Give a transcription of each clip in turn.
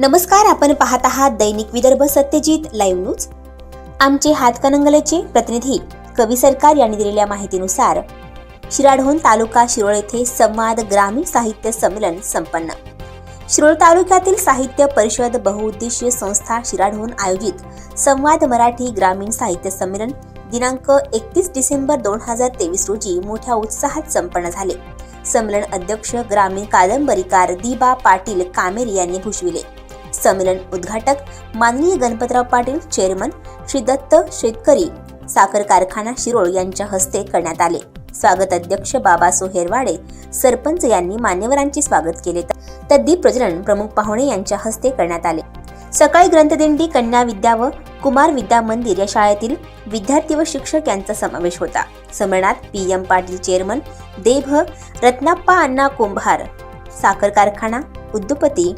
नमस्कार आपण पाहत आहात दैनिक विदर्भ सत्यजित लाईव्ह न्यूज आमचे हातकणंगलेचे प्रतिनिधी कवी सरकार यांनी दिलेल्या माहितीनुसार शिराढोण तालुका शिरोळ येथे संवाद ग्रामीण साहित्य संमेलन संपन्न. शिरोळ तालुक्यातील साहित्य परिषद बहुउद्देशीय संस्था शिराढोण आयोजित संवाद मराठी ग्रामीण साहित्य संमेलन दिनांक एकतीस डिसेंबर दोन हजार तेवीस रोजी मोठ्या उत्साहात संपन्न झाले. संमेलन अध्यक्ष ग्रामीण कादंबरीकार दिबा पाटील कामेरी यांनी भूषविले. संमेलन उद्घाटक माननीय गणपतराव पाटील चेअरमन श्री दत्त शेतकरी साखर कारखाना शिरोळ यांच्या हस्ते करण्यात आले. स्वागत अध्यक्ष बाबा सोहेरवाडे सरपंच यांनी मान्यवरांचे स्वागत केले. तर दीप प्रज्वलन प्रमुख पाहुणे यांच्या हस्ते करण्यात आले. सकाळी ग्रंथदिंडी कन्या विद्या व कुमार विद्या मंदिर या शाळेतील विद्यार्थी व शिक्षक यांचा समावेश होता. संमेलनात पी एम पाटील चेअरमन देभ रत्नाप्पा अण्णा कुंभार साखर कारखाना उद्योगपती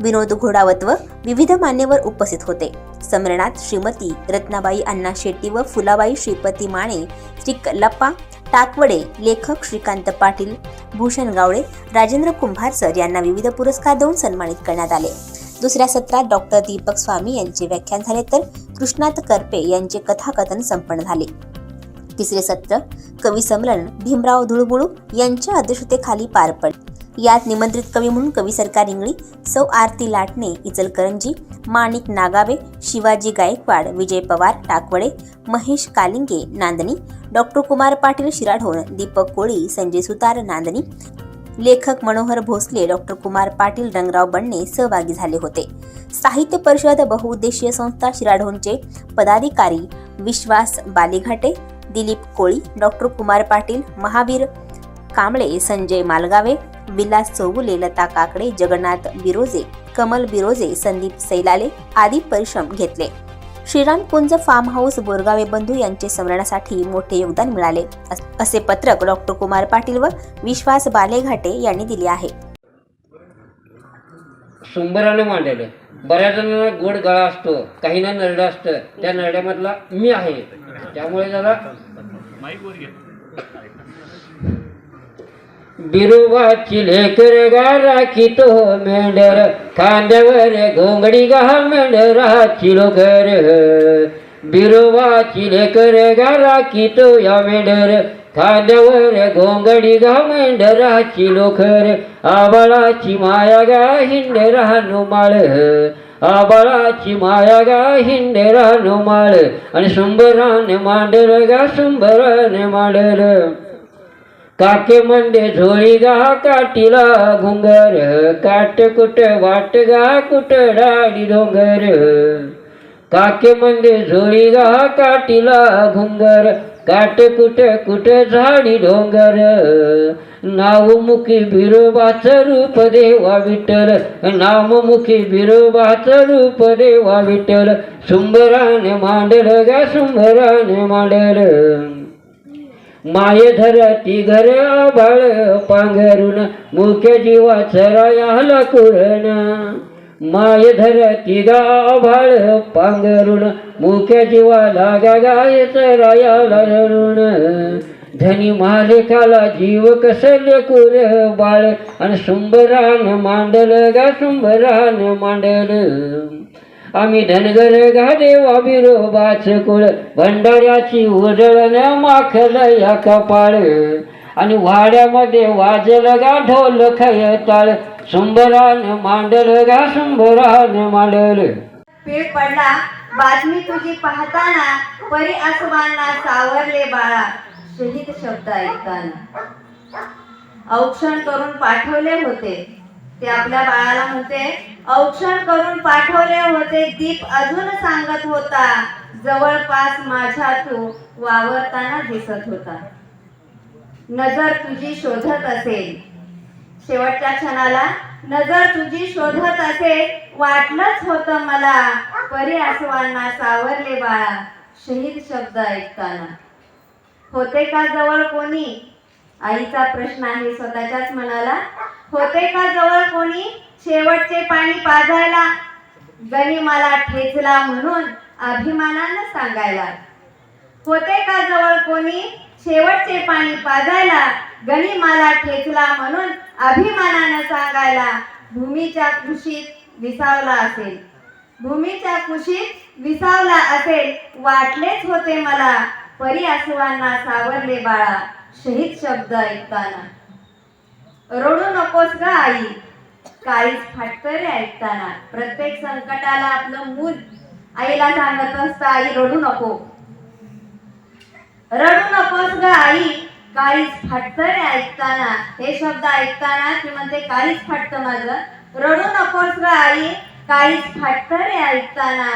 विनोद घोडावत व विविध मान्यवर उपस्थित होते. संमेलनात श्रीमती रत्नाबाई अण्णा शेट्टी व फुलाबाई श्रीपती माने श्री कल्लप्पा टाकवडे लेखक श्रीकांत पाटील भूषण गावडे राजेंद्र कुंभार सर यांना विविध पुरस्कार देऊन सन्मानित करण्यात आले. दुसऱ्या सत्रात डॉक्टर दीपक स्वामी यांचे व्याख्यान झाले तर कृष्णात करपे यांचे कथाकथन संपन्न झाले. तिसरे सत्र कवी संमेलन भीमराव धुळबुळू यांच्या अध्यक्षतेखाली पार पडले. यात निमंत्रित कवी म्हणून कवी सरकार इंगळी सौ आरती लाटणे इचलकरंजी माणिक नागावे शिवाजी गायकवाड विजय पवार टाकवडे महेश कालिंगे नांदणी डॉक्टर कुमार पाटील शिराढोण दीपक कोळी संजय सुतार नांदणी लेखक मनोहर भोसले डॉक्टर कुमार पाटील रंगराव बन्ने सहभागी झाले होते. साहित्य परिषद बहुउद्देशीय संस्था शिराढोणचे पदाधिकारी विश्वास बालीघाटे दिलीप कोळी डॉक्टर कुमार पाटील महावीर कांबळे संजय मालगावे विलास चौगुले लता काकडे जगन्नाथ बिरोजे कमल बिरोजे संदीप सैलाले आदी परिश्रम घेतले. श्रीराम कुंज फार्म हाऊस बोरगावे बंधू यांचे स्मरणासाठी मोठे योगदान मिळाले. असे पत्रक डॉक्टर कुमार पाटील व विश्वास बालेघाटे यांनी दिले आहे. सुंबराने मांडलेलं. बऱ्याच जणांना गोड गळा असतो काहींना नरडा असतं त्या नरड्यामधला मी आहे. त्यामुळे जरा बिरोबाची लेकर गा राखीतो मेंढर खांद्यावर घोंगडी गा मेंढराची लोकर. बिरोबाची लेकर गा राखीतो या मेंढर खांद्यावर घोंगडी गा मेंढराची लोकर. आबाळाची माया गा राहनु माळ आबाळाची माया गा हिंडरा माळ. आणि सुंबराने मांडर गा सुंबराने मांडर काके मंडे झोळी गा काटीला घुंगर काट कुट वाट गा कुट डाडी डोंगर. काके मंडे झोळी गा काटीला घुंगर काट कुट कुट झाडी डोंगर. नावमुखी बिरोबाच रूप देवा विठ्ठल नाममुखी बिरोबाच रूप देवा विठ्ठल. सुंबराने मांडल गा सुंबराने मांडल. माये धरती घर आभाळ पांघरून मुख्य जीवा चरायाला कुरण. माय धरती गाभाळ पांघरून मुख्य जीवाला गाय चरायाला रुण धनी मालिकाला जीव कसले कुर बाळ? आणि सुंबरान मांडल गा सुंबरान मांडल. आम्ही धनगर गादेवा बिरोबाच कुळ भंडाऱ्याची उजळण माखल या कपाळ. आणि वाड्यामध्ये वाजल गा ढोल खयताळ सुंबरान मांडल गा सुंबरान मांडल. पीळ पडला. बातमी तुझी पाहताना परी आसमाना सावरले बाळा. शहीद शब्द ऐकताना. औक्षण करून पाठवले होते. ते आपल्या बाळाला म्हणते औक्षण करून पाठवले होते दीप अजून सांगत होता जवळपास माझ्या तू वावरताना दिसत होता. नजर तुझी शोधत असेल. शेवटच्या क्षणाला नजर तुझी शोधत असेल वाटलंच होतं मला परी आसवांना सावरले बाळा शहीद शब्द ऐकताना. होते का जवळ कोणी? आईचा प्रश्न आहे स्वतःच्याच मनाला. होते का जवळ कोणी? शेवटचे पाणी पाजायला. गणी मला ठेचला म्हणून अभिमानानं सांगायला. होते का जवळ कोणी? शेवटचे पाणी पाजायला. गणी मला ठेचला म्हणून अभिमानानं सांगायला भूमीच्या कृषीत विसावला असेल. भूमीच्या कुशीत विसावला असेल. वाटलेच होते मला. परी आसवांना सावरले बाळा. शहीद शब्द ऐकताना. रडू नकोस ग आई. काळीच फाटकरे ऐकताना. प्रत्येक संकटाला आपलं मूल आईला सांगत असतं आई रडू नको. रडू नकोस ग आई. काळीच फाटतरे ऐकताना. हे शब्द ऐकताना ती म्हणते काळीच फाटतं माझं. रडू नकोस ग आई. काळीच फाटतरे ऐकताना.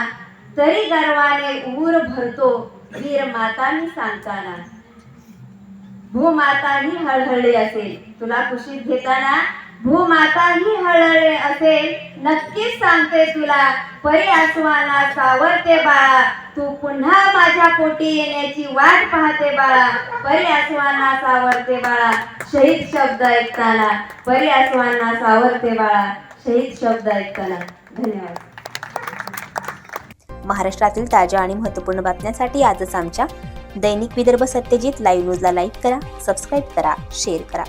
तरी गर्वाने ऊर भरतो वीर माता मी सांगताना. भूमाता ही हळहळली असेल. तुला कुशीत घेताना भूमाता ही हळहळे असेल. नक्कीच सांगते तुला परी आसवाना सावरते बाळा. तू पुन्हा माझ्या पोटी येण्याची वाट पाहते बाळा. परी आसमाना सावरते बाळा. शहीद शब्द ऐकताना. परी आसमाना सावरते बाळा. शहीद शब्द ऐकताना. धन्यवाद. महाराष्ट्रातील ताज्या आणि महत्त्वपूर्ण बातम्यांसाठी आजच आमच्या दैनिक विदर्भ सत्यजित लाईव्ह न्यूजला लाईक करा सबस्क्राईब करा शेअर करा.